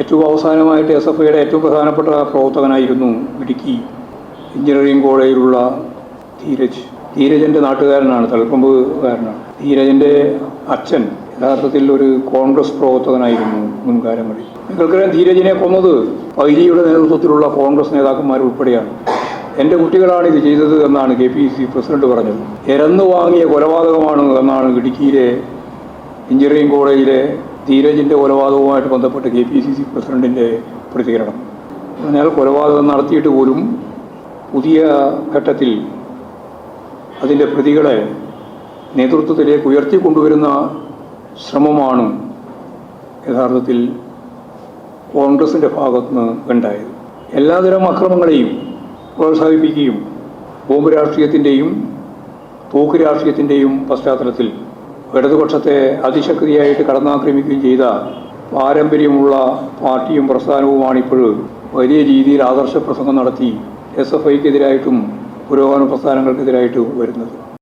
ഏറ്റവും അവസാനമായിട്ട് S F ഐയുടെ ഏറ്റവും പ്രധാനപ്പെട്ട പ്രവർത്തകനായിരുന്നു ഇടുക്കി എഞ്ചിനീയറിംഗ് കോളേജിലുള്ള ധീരജ്. ധീരജന്റെ നാട്ടുകാരനാണ് തളിപ്പമ്പുകാരനാണ് ധീരജന്റെ അച്ഛൻ യഥാർത്ഥത്തിൽ ഒരു കോൺഗ്രസ് പ്രവർത്തകനായിരുന്നു മുൻകാലങ്ങളിൽ നിങ്ങൾക്കറിയാം ധീരജിനെ കൊന്നത് പൈലിയുടെ നേതൃത്വത്തിലുള്ള കോൺഗ്രസ് നേതാക്കന്മാർ ഉൾപ്പെടെയാണ്. എന്റെ കുട്ടികളാണ് ഇത് ചെയ്തത് എന്നാണ് കെ പി സി പ്രസിഡന്റ് പറഞ്ഞത്. എരന്നു വാങ്ങിയ കൊലപാതകമാണ് എന്നാണ് ഇടുക്കിയിലെ എഞ്ചിനീയറിംഗ് കോളേജിലെ ധീരജിന്റെ കൊലപാതകവുമായിട്ട് ബന്ധപ്പെട്ട് കെ പി സി സി പ്രസിഡന്റിന്റെ പ്രതികരണം. കൊലപാതകം നടത്തിയിട്ട് പോലും പുതിയ ഘട്ടത്തിൽ അതിന്റെ പ്രതികളെ നേതൃത്വത്തിലേക്ക് ഉയർത്തിക്കൊണ്ടുവരുന്ന ശ്രമമാണ് യഥാർത്ഥത്തിൽ കോൺഗ്രസിന്റെ ഭാഗത്തുനിന്ന് ഉണ്ടായത്. എല്ലാതരം അക്രമങ്ങളെയും പ്രോത്സാഹിപ്പിക്കുകയും ബോംബ് രാഷ്ട്രീയത്തിന്റെയും തോക്ക് രാഷ്ട്രീയത്തിന്റെയും പശ്ചാത്തലത്തിൽ ഇടതുപക്ഷത്തെ അതിശക്തിയായിട്ട് കടന്നാക്രമിക്കുകയും ചെയ്ത പാരമ്പര്യമുള്ള പാർട്ടിയും പ്രസ്ഥാനവുമാണിപ്പോൾ വലിയ രീതിയിൽ ആദർശ പ്രസംഗം നടത്തി എസ് എഫ് ഐക്കെതിരായിട്ടും പുരോഗമന പ്രസ്ഥാനങ്ങൾക്കെതിരായിട്ടും വരുന്നത്.